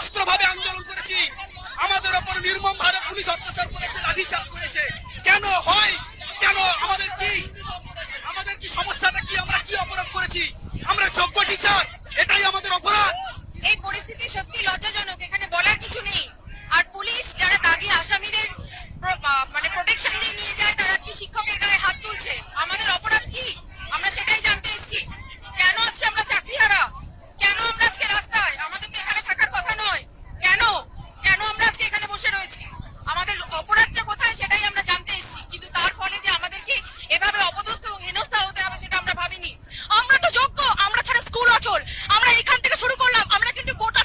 অস্ত্রভাবে আন্দোলন করেছি। আমাদের ওপর নির্মম ভাবে পুলিশ অত্যাচার করেছে, লাঠিচার্জ করেছে। কেন হয়? কেন? আমাদের কি? আমাদের কি সমস্যাটা কি? আমরা কি অপরাধ করেছি? আমরা যোগ্য টিচার এটাই আমাদের অপরাধ। এই পরিস্থিতি সত্যি লজ্জাজনক, এখানে বলার কিছু নেই। আর পুলিশ যারা দাগি আসামিদের মানে প্রোটেকশন দিয়ে নিয়ে যায়, তারা আজকে শিক্ষকের গায়ে হাত তুলছে। আমাদের অপরাধ কি? অচল আমরা এখান থেকে শুরু করলাম। আমরা কিন্তু গোটা